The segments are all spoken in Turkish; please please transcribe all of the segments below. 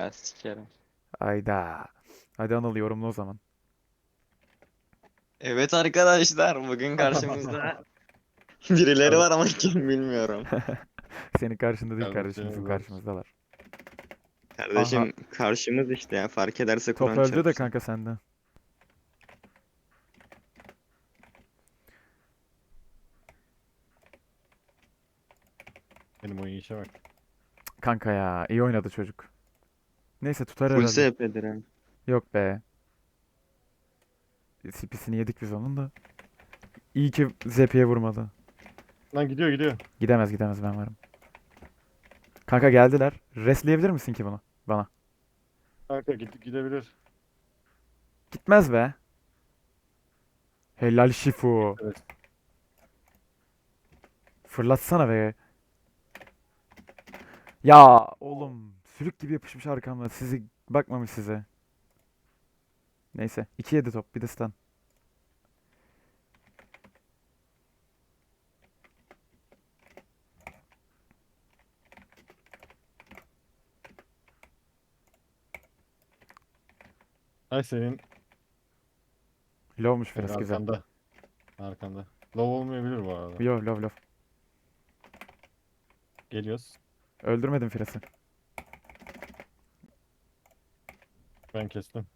Ya sikerim. Ayda. Hadi Anıl yorumla o zaman. Evet arkadaşlar bugün karşımızda birileri var ama kim bilmiyorum. Senin karşında değil Kardeşim, kardeşimizin evet. karşımızdalar. Kardeşim karşımız işte ya fark ederse Top Kur'an öldü de çarpsın. kanka sende. Benim oyun işe bak. Kanka ya iyi oynadı çocuk. Neyse tutar Full herhalde. SP'dir ha. Yok be. CP'sini yedik biz onun da. İyi ki Zepi'ye vurmadı. Lan gidiyor gidiyor. Gidemez gidemez ben varım. Kanka geldiler. Resleyebilir misin ki bunu? Bana. Kanka gid gidebilir. Gitmez be. Helal şifu. Evet. Fırlatsana be. Ya oğlum sülük gibi yapışmış arkamda. Sizi bakmamış size. Neyse. 2 yedi top bir de stun. Ay senin senin biraz güzel. arkanda. Arkanda. Low olmayabilir bu arada. Yo love love. Geliyoruz. Öldürmedim Firas'ı. Ben kestim.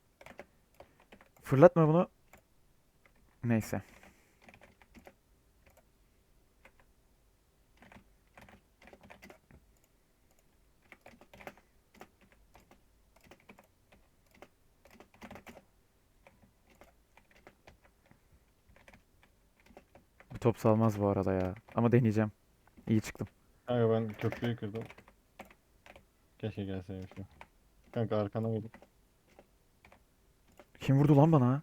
Fırlatma bunu. Neyse. Bu top salmaz bu arada ya. Ama deneyeceğim. İyi çıktım. Kanka ben köprüyü kırdım. Keşke gelseymiş ya. Kanka arkana gelip. Kim vurdu lan bana?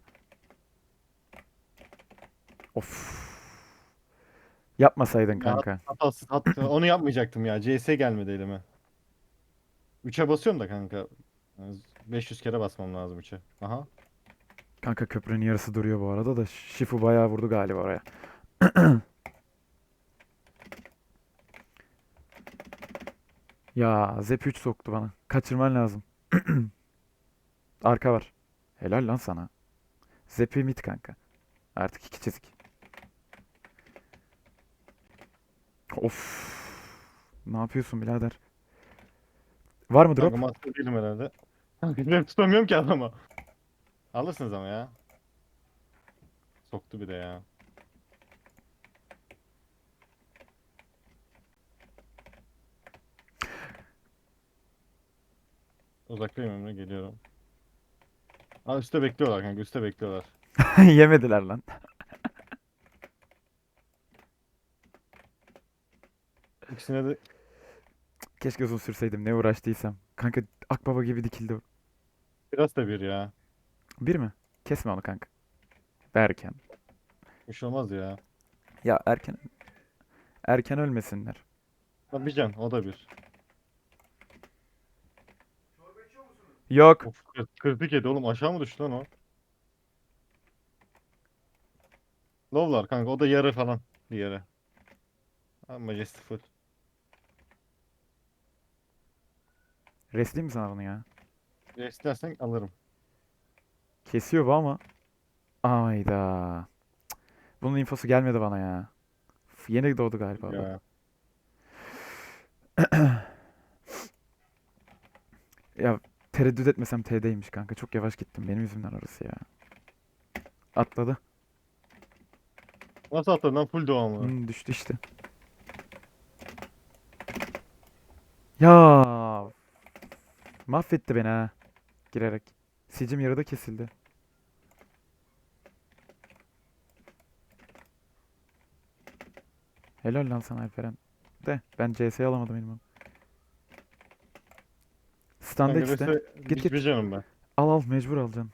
Of. Yapmasaydın Ya, kanka. Hatası, hat, onu yapmayacaktım ya. CS gelmedi elime. 3'e basıyorum da kanka. 500 kere basmam lazım 3'e. Aha. Kanka köprünün yarısı duruyor bu arada da Shifu bayağı vurdu galiba oraya. Ya Zep 3 soktu bana. Kaçırman lazım. Arka var. Helal lan sana. Zep'i mid kanka. Artık iki çizik. Of. Ne yapıyorsun birader? Var mı drop? Kanka değilim herhalde. Ben tutamıyorum ki adamı. Alırsınız ama ya. Soktu bir de ya. Uzaktayım Emre geliyorum. Aa üstte bekliyorlar kanka üstte bekliyorlar. Yemediler lan. İkisine de Keşke uzun sürseydim ne uğraştıysam. Kanka akbaba gibi dikildi. o. biraz da bir ya. Bir mi? Kesme onu kanka. Erken. Bir şey olmaz ya. Ya erken. Erken ölmesinler. Lan bir can o da bir. Yok. Of kır- kritik yedi oğlum aşağı mı düştü lan o? Low'lar kanka o da yarı falan diğeri. Ha Majesty full. Resleyeyim mi sana bunu ya? İstersen alırım. Kesiyor bu ama. Ayda. Cık. Bunun infosu gelmedi bana ya. Üf, Yeni doğdu galiba. da. Ya. Ya tereddüt etmesem T'deymiş kanka. Çok yavaş gittim. Benim yüzümden orası ya. Atladı. Nasıl atladın lan full devamlı. Hmm, düştü işte. Ya mahvetti beni ha. Girerek. Sicim yarıda kesildi. Helal lan sana Alperen. De ben CS alamadım benim. Standa mesela Git, git. canım ben. Al al mecbur alacaksın.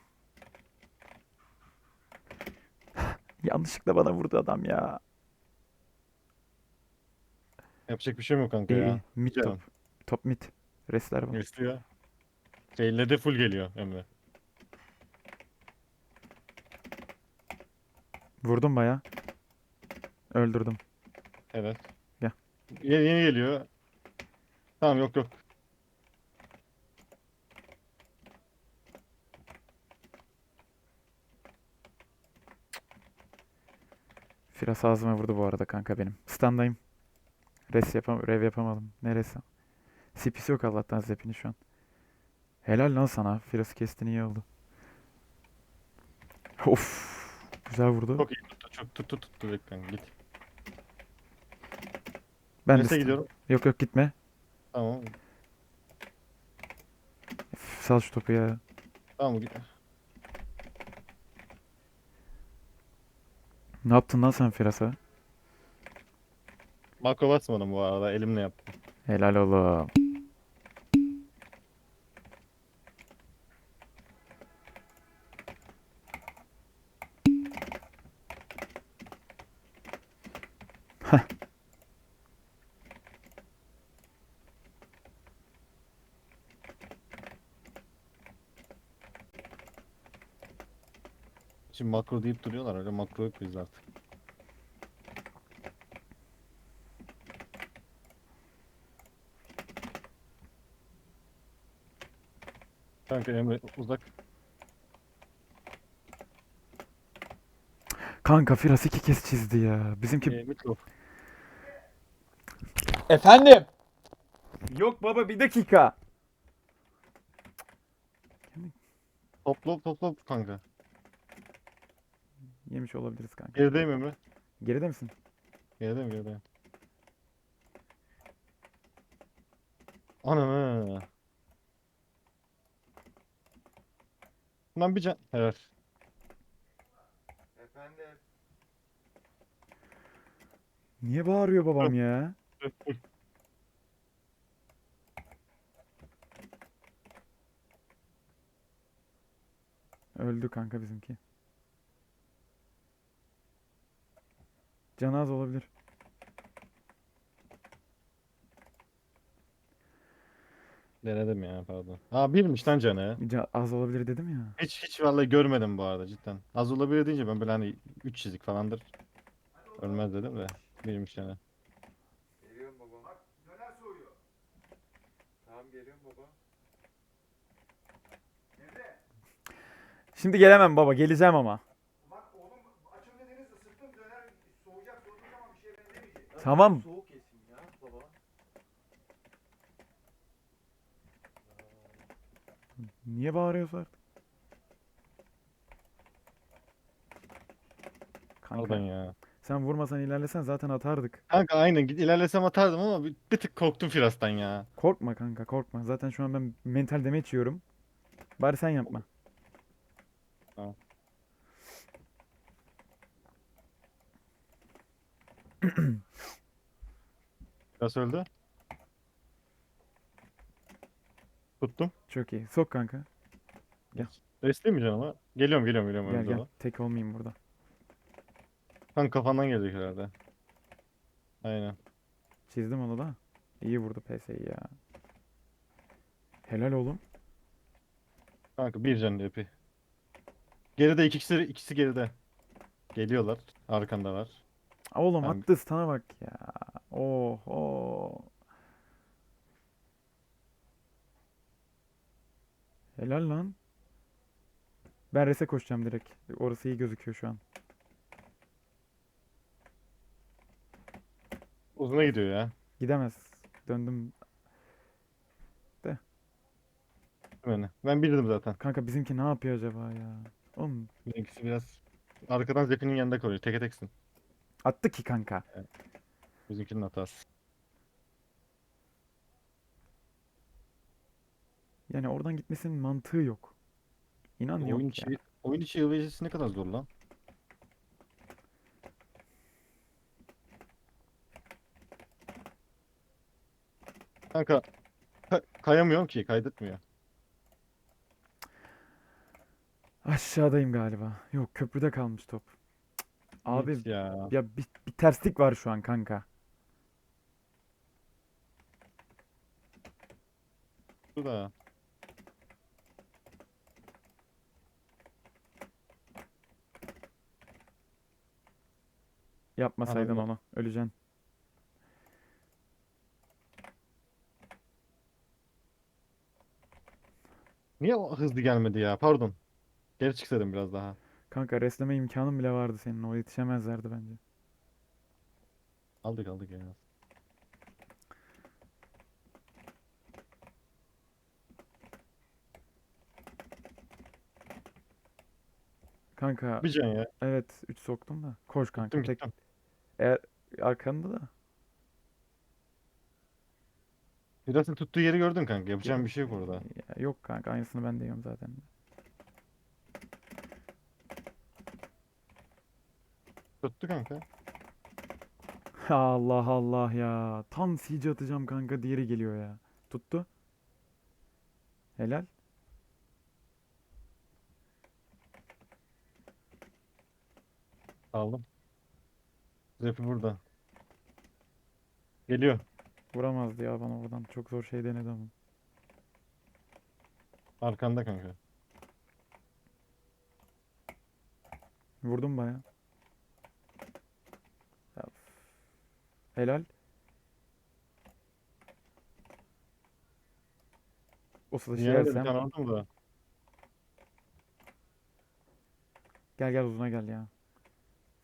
Yanlışlıkla bana vurdu adam ya. Yapacak bir şey mi yok kanka İyi ya? iyi. Mid Bir top. canım. Top mid. Restler bu. İstiyor. Şeyle de full geliyor Emre. Vurdum baya. Öldürdüm. Evet. Gel. Ye- Yeni geliyor. Tamam yok yok. Firas ağzıma vurdu bu arada kanka benim. Standayım. Res yapam rev yapamadım. Neresi? CP'si yok Allah'tan Zepp'in şu an. Helal lan sana. Firas'ı kestin iyi oldu. Of. Güzel vurdu. Çok iyi tuttu. Çok tuttu tuttu kanka git. Ben de Neyse stand- gidiyorum. Yok yok gitme. Tamam. Üf, Sal şu topu ya. Tamam git. Ne yaptın lan sen Firas'a? Makro basmadım bu arada. Elimle yaptım. Helal oğlum. Makro deyip duruyorlar. Öyle makro yok bizde artık. Kanka Emre uzak. Kanka Firas iki kez çizdi ya. Bizimki... Ee, Mitlof. Efendim? Yok baba bir dakika. Topla topla kanka. Yemiş olabiliriz kanka. Gerideyim Emre. Geride misin? Gerideyim gerideyim. Ananı. Lan bir can. Evet. Efendim? Niye bağırıyor babam ya? Öldü kanka bizimki. Canı az olabilir. Denedim ya pardon. Ha birmiş lan canı. Ca- az olabilir dedim ya. Hiç hiç vallahi görmedim bu arada cidden. Az olabilir deyince ben böyle hani 3 çizik falandır. Ölmez dedim de. Birmiş yani. Geliyorum baba. Bak döner soğuyor. Tamam geliyorum baba. Şimdi gelemem baba, geleceğim ama. Bak oğlum açım dediniz ısıttım döner soğuyacak soğuduğu zaman bir şeye benzemeyecek. Tamam. Soğuk yesin ya baba. Niye bağırıyorsun artık? Kanka, ya. sen vurmasan ilerlesen zaten atardık. Kanka aynen git ilerlesem atardım ama bir, bir tık korktum Firas'tan ya. Korkma kanka, korkma. Zaten şu an ben mental damage yiyorum. Bari sen yapma. Tamam. Firas öldü. Tuttum. Çok iyi. Sok kanka. Reslemeyeceğim ama. Geliyorum geliyorum geliyorum. Gel gel. Tek olmayayım burada. Kanka kafandan gelecek herhalde. Aynen. Çizdim onu da. İyi vurdu PS'yi ya. Helal oğlum. Kanka bir canlı epi. Geride ikisi, ikisi geride. Geliyorlar. Arkandalar. Oğlum Tamam. attı stun'a bak ya. Oho. Helal lan. Ben rese koşacağım direkt. Orası iyi gözüküyor şu an. Uzuna gidiyor ya. Gidemez. Döndüm. Beni. Ben bildim zaten. Kanka bizimki ne yapıyor acaba ya? Oğlum Bizimkisi biraz arkadan Zepp'in yanında koruyor. Teke teksin. Attı ki kanka. Bizimkinin hatası. Yani oradan gitmesinin mantığı yok. İnan yok Oyun ya. içi, oyun içi yıldızı ne kadar zor lan. Kanka ka- kayamıyorum ki kaydetmiyor. Aşağıdayım galiba. Yok köprüde kalmış top. Abi Evet ya. ya bir, bir terslik var şu an kanka. Bu da. Yapmasaydın Anladım. onu. Öleceksin. Niye o hızlı gelmedi ya? Pardon. Geri çıksaydım biraz daha. Kanka restleme imkanın bile vardı senin. O yetişemezlerdi bence. Aldık aldık ya. Kanka Bir can ya. evet 3 soktum da. Koş kanka. Gittim Tek gittim. eğer arkanda da. Firas'ın tuttuğu yeri gördün kanka. Yapacağım bir şey yok orada. Ya yok kanka aynısını ben de yiyorum zaten. Tuttu kanka. Allah Allah ya. Tam siege atacağım kanka diğeri geliyor ya. Tuttu. Helal. Aldım. Zepi burada. Geliyor. Vuramazdı ya bana oradan. Çok zor şey denedi ama. Arkanda kanka. Vurdum baya. Ya, üf. Helal. O şey Niye öyle bir yersem- tane aldım da. Gel gel uzuna gel ya.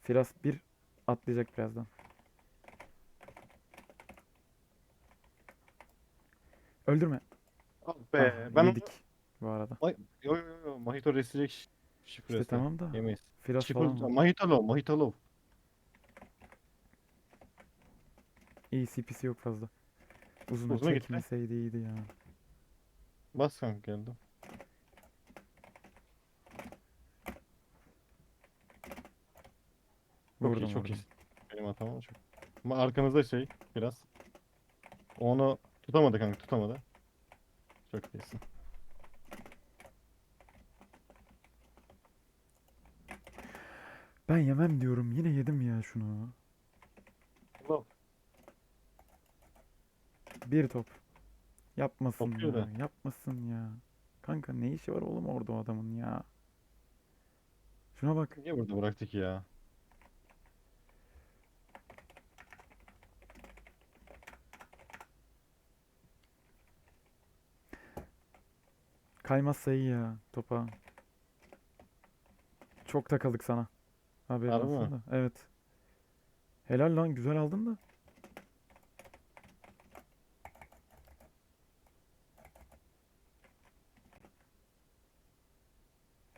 Firas bir atlayacak birazdan. Öldürme. Ah be. Ah, ben yedik bu arada. Yo yo yo. Mojito restlecek şi- şifresi. İşte tamam da Yemeyiz. Firas Şifre falan var. Mojito low. Mojito low. İyi CP'si yok fazla. Uzuna Uzuna gitti. çekmeseydi iyiydi ya. Bas kanka geldim. Çok Vurdum iyi çok vurdum. iyi. Benim hatam ama çok. Ama arkanızda şey biraz. Onu tutamadı kanka tutamadı. Çok iyisin. Ben yemem diyorum. Yine yedim ya şunu. Bir top. Yapmasın Topluyor ya. da. Yapmasın ya. Kanka ne işi var oğlum orada o adamın ya. Şuna bak. Niye burada bıraktık ya? Kaymazsa iyi ya topa. Çok takıldık sana. Haberin Harbi olsun mi? da. Evet. Helal lan güzel aldın da.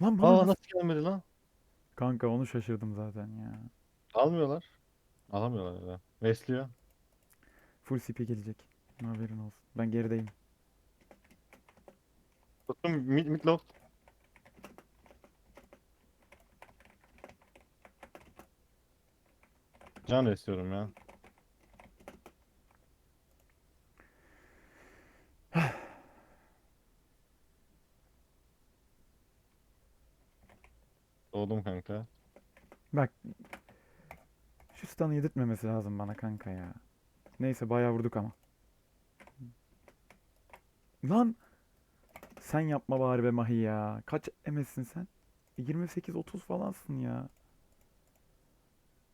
Lan bana Aa nasıl- gelmedi lan? Kanka onu şaşırdım zaten ya. Almıyorlar. Alamıyorlar ya. Besliyor. Full CP gelecek. Haberin olsun. Ben gerideyim. Tuttum mid, mid low. Can istiyorum ya. Doğdum kanka. Bak. Şu stun'ı yedirtmemesi lazım bana kanka ya. Neyse bayağı vurduk ama. Lan! Sen yapma bari be Mahi ya. Kaç MS'sin sen? 28-30 falansın ya.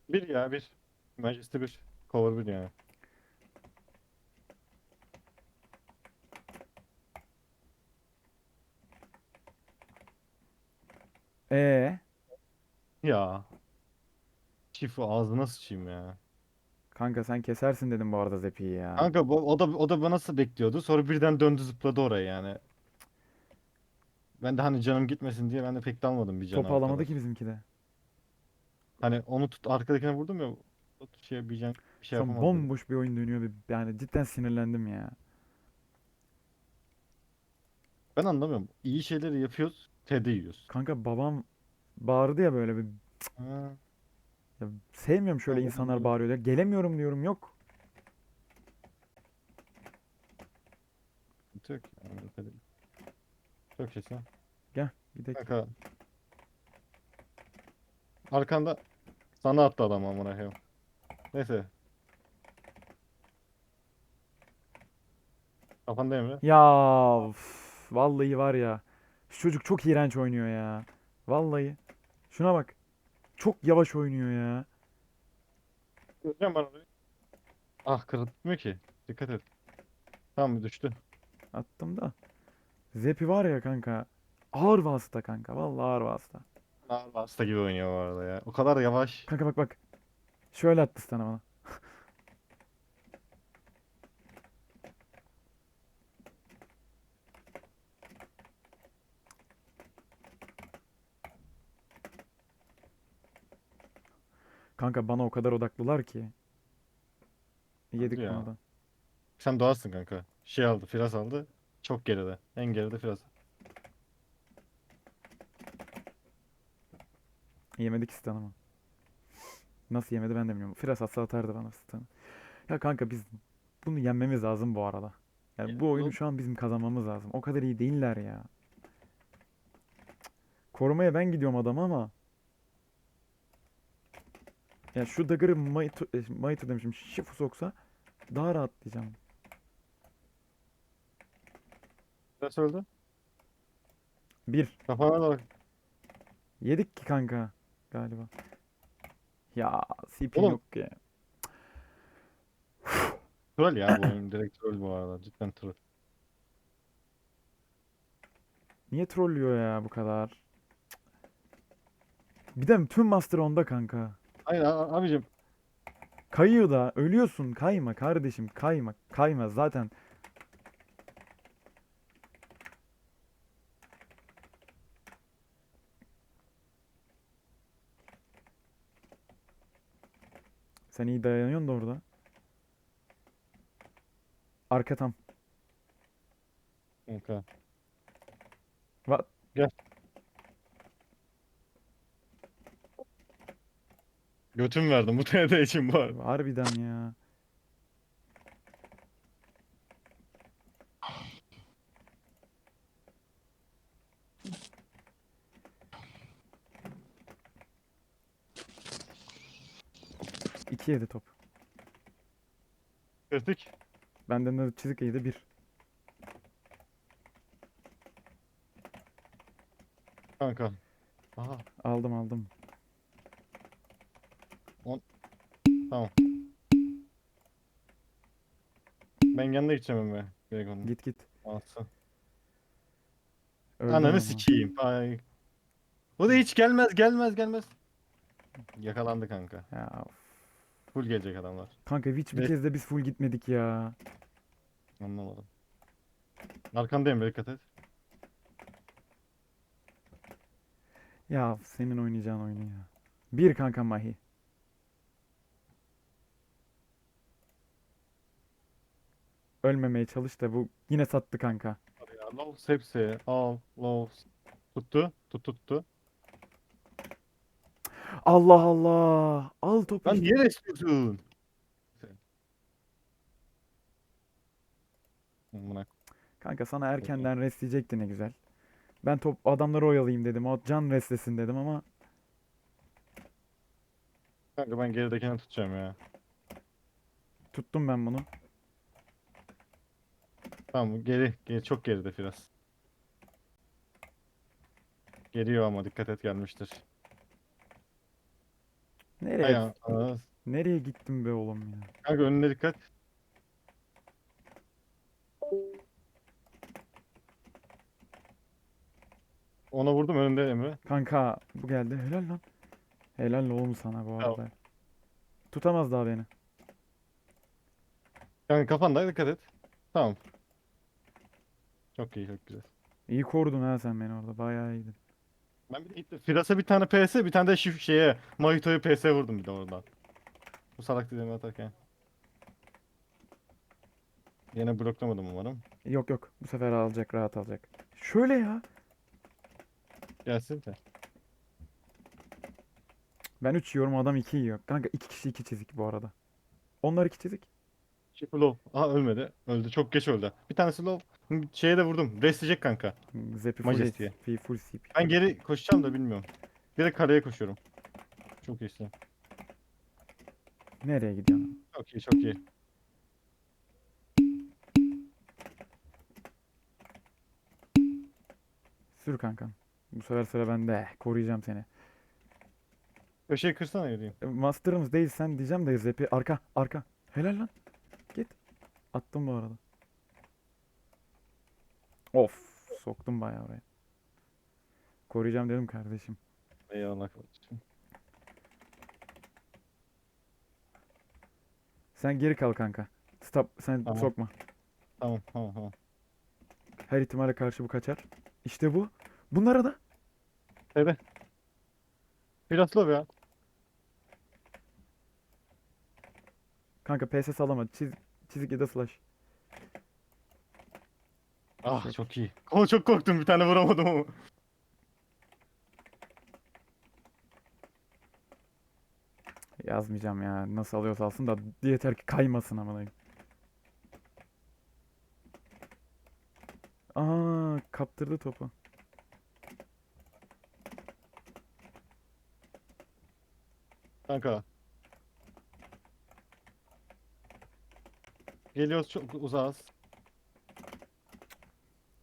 Bir ya bir. Majesty bir. Cover bir yani. Ee, Ya. Çift ağzına sıçayım ya. kanka sen kesersin dedim bu arada Zepi'yi ya. Kanka bu, o da o da bana nasıl bekliyordu. Sonra birden döndü zıpladı oraya yani. Ben de hani canım gitmesin diye ben de pek dalmadım bir cana. Topu alamadı kadar. ki bizimki de. Hani onu tut arkadakine vurdum ya. O şey bir can bir şey Son yapamadı. bomboş bir oyun dönüyor. Yani cidden sinirlendim ya. Ben anlamıyorum. İyi şeyleri yapıyoruz. TD yiyoruz. Kanka babam bağırdı ya böyle bir Ha, ya sevmiyorum şöyle Allah insanlar bağırıyor. ya. Gelemiyorum diyorum yok. yok. Yani, TD. Çok şeysin. Gidelim. Kanka. Arkanda sana attı adam amına koyayım. Neyse. Kafanda Emre. Ya üf, vallahi var ya. Şu çocuk çok iğrenç oynuyor ya. Vallahi. Şuna bak. Çok yavaş oynuyor ya. Göreceğim ben orayı. Ah kırılmıyor ki. Dikkat et. Tamam düştü. Attım da. Zepi var ya kanka. Ağır vasıta kanka. Vallahi ağır vasıta. Hasta gibi oynuyor bu arada ya. O kadar yavaş. Kanka bak bak. Şöyle attı sana bana. Kanka bana o kadar odaklılar ki. Yedik ya. da. Sen doğarsın kanka. Şey aldı, Firas aldı. Çok geride. En geride Firas. Yemedik stun'ı ama. Nasıl yemedi ben de bilmiyorum. Firas atsa atardı bana stun'ı. Ya kanka biz bunu yenmemiz lazım bu arada. Yani Ya bu oyunu şu an bizim kazanmamız lazım. O kadar iyi değiller ya. Korumaya ben gidiyorum adama ama. Ya şu dagger'ı Maito, e, Maito demişim. Shifu soksa daha rahatlayacağım. Firas öldü. Bir. Kafana da bak. Yedik ki kanka galiba. Ya CP Oğlum. yok ya. Troll ya bu oyun. Direkt troll bu arada. Cidden troll. Niye trollüyor ya bu kadar? Bir de tüm master onda kanka. Hayır a- abicim. Kayıyor da ölüyorsun. Kayma kardeşim kayma. Kayma zaten. Sen iyi dayanıyorsun da orada. Arka tam. Kanka. Va- Gel. Götüm verdim bu TD için bu arada. Harbiden ya. İki yedi top. Kritik. Benden de çizik yedi bir. Kanka. Aha. Aldım aldım. Ben yanına gideceğim Emre. Direkt onun. Git git. Alsın. Öldüm Ananı ama. sikeyim. Ay. O da hiç gelmez gelmez gelmez. Yakalandı kanka. Ya, of. Full gelecek adamlar. kanka hiç bir Ne? kez de biz full gitmedik ya. Anlamadım. Arkandayım dikkat et. Ya senin oynayacağın oyunu ya. Bir kanka Mahi. Ölmemeye çalış da bu yine sattı kanka. Ya Lows hepsi. Al. Lows. Tuttu. Tuttu tuttu. Allah Allah. Al topu Lan işte. niye istiyorsun? Amına Kanka sana erkenden restleyecekti ne güzel. Ben top adamları oyalayayım dedim. O can restlesin dedim ama Kanka ben geridekini tutacağım ya. tuttum ben bunu. Tamam geri, geri çok geride biraz. Geliyor ama dikkat et gelmiştir. Nereye? Ayağım. Aa, Nereye gittim be oğlum ya? Kanka önüne dikkat. Ona vurdum önünde Emre. Kanka bu geldi. Helal lan. Helal oğlum sana bu Tamam. arada. Tutamaz daha beni. Kanka kafanda dikkat et. Tamam. Çok iyi çok güzel. İyi korudun ha sen beni orada. Bayağı iyiydin. Ben bir de gittim. Firas'a bir tane PS bir tane de şif şeye Mahito'ya PS vurdum bir de oradan. Bu salak dediğimi atarken. Yine bloklamadım umarım. Yok yok. Bu sefer alacak. Rahat alacak. Şöyle ya. Gelsin de. Ben 3 yiyorum adam 2 yiyor. Kanka 2 kişi 2 çizik bu arada. Onlar 2 çizik. Şipi low. Aha ölmedi. Öldü. Çok geç öldü. Bir tanesi low. Şeye de vurdum. Restleyecek kanka. Zepi full, Majesty'ye. SP, full CP. Ben geri koşacağım da bilmiyorum. Direkt kaleye koşuyorum. Çok iyisin. Nereye gidiyorsun? Çok iyi çok iyi. Sür kankam. Bu sefer sıra bende. Koruyacağım seni. Köşeyi kırsana yürüyeyim. E, Master'ımız değilsen diyeceğim de Zepi arka arka. Helal lan. Git. Attım bu arada. Of. Soktum bayağı oraya. Koruyacağım dedim kardeşim. Eyvallah kardeşim. Sen geri kal kanka. Stop. Sen Tamam. sokma. Tamam tamam tamam. Her ihtimale karşı bu kaçar. İşte bu. Bunlara da. Hadi. Biraz low ya. Kanka PS alama. Çiz, da slash. Ah çok iyi. Ama çok korktum bir tane vuramadım ama. Yazmayacağım ya. Nasıl alıyorsa alsın da yeter ki kaymasın amına. Aa, kaptırdı topu. Kanka. Geliyoruz çok uzağız.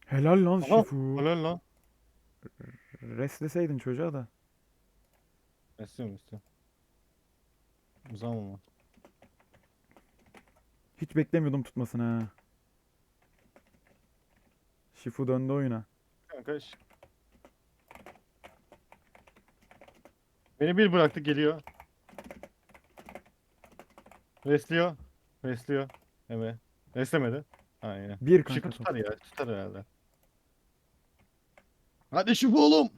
Helal lan Aha, Şifu. Helal lan. Restleseydin çocuğa da. İstiyorum istiyorum. Uzağım ama. Hiç beklemiyordum tutmasını ha. Şifu döndü oyuna. Kanka. ş- Beni bir bıraktı geliyor. Resliyor. Resliyor. Evet. Reslemedi. Aynen. Bir kanka top. tutar ya. Tutar herhalde. Hadi şu oğlum.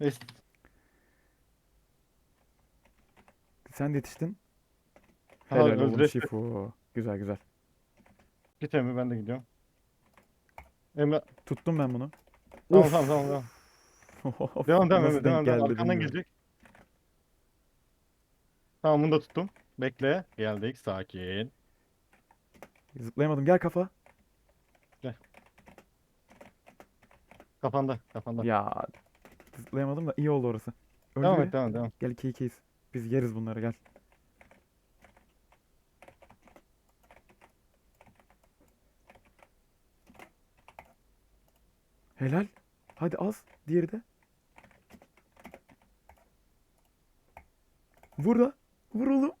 Res Sen de yetiştin. Ha, Helal oğlum Şifu. Güzel güzel. Git Emre ben de gidiyorum. Emre Tuttum ben bunu. tamam Of. tamam tamam. tamam. Devam devam nasıl Emre denk devam devam. geldi Arkandan bilmiyorum. gelecek. Tamam bunu da tuttum. Bekle. Geldik. Sakin. Zıplayamadım. Gel kafa. Kafanda. Kafanda. Ya zıplayamadım da iyi oldu orası. Öldü Devam biri. et devam devam. Gel 2 2'yiz. Biz yeriz bunları gel. Helal. Hadi az. Diğeri de. Vur da. Vur oğlum.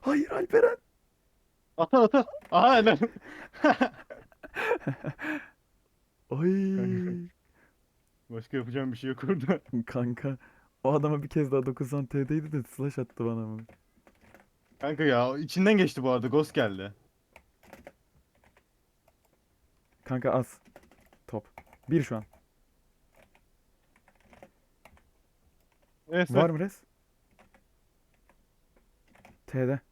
Hayır Alperen. Atar atar. Aha helal. Oy. Başka yapacağım bir şey yok orada. Kanka. O adama bir kez daha 910 TD'ydi de slash attı bana mı? Kanka ya içinden geçti bu arada. Ghost geldi. Kanka az. Top. Bir şu an. Evet. Var mı res? TD.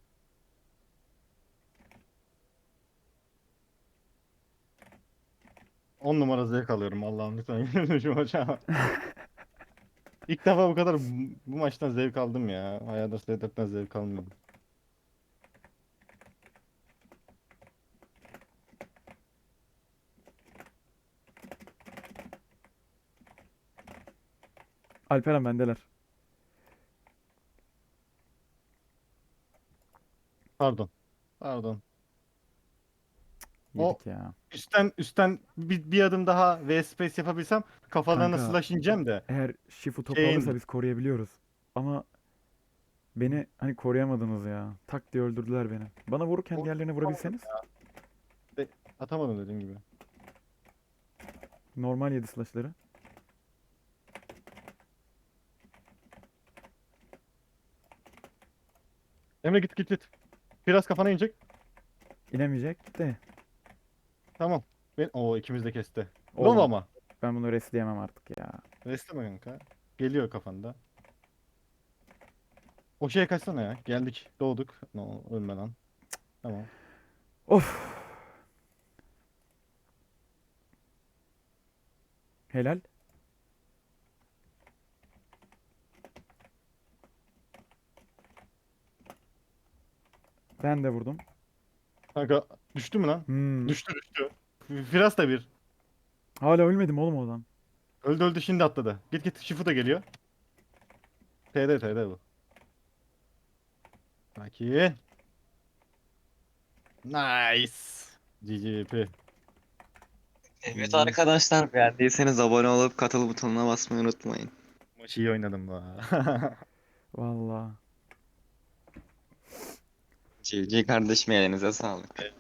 10 numara zevk alıyorum Allah'ım lütfen şu maça. İlk defa bu kadar bu- maçtan zevk aldım ya. Hayata Slater'dan zevk almıyorum. Alperen bendeler. Pardon. Pardon. O- Yedik ya. Üstten üstten bir, bir adım daha V space yapabilsem kafalarına Kanka. slash ineceğim de. Eğer Shifu topu Şeyin- alırsa biz koruyabiliyoruz. Ama beni hani koruyamadınız ya. Tak diye öldürdüler beni. Bana vururken O- diğerlerine vurabilseniz. Atamadım dediğim gibi. Normal yedi slashları. Emre git git git. Biraz kafana inecek. İnemeyecek de. Tamam. Ben o ikimiz de kesti. Oğlum. Lol ama. Ben bunu restleyemem artık ya. Restleme kanka. Geliyor kafanda. O şeye kaçsana ya. Geldik. Doğduk. No, ölme lan. Tamam. Of. Helal. Ben de vurdum. Kanka düştü mü lan? Hmm. Düştü düştü. Firas da bir. Hala ölmedim oğlum o adam. Öldü öldü şimdi atladı. Git git Shifu da geliyor. TD TD bu. Sakin. Nice. GGP. Evet arkadaşlar beğendiyseniz abone olup katıl butonuna basmayı unutmayın. Maçı iyi oynadım bu. Vallahi. GG kardeşim elinize sağlık.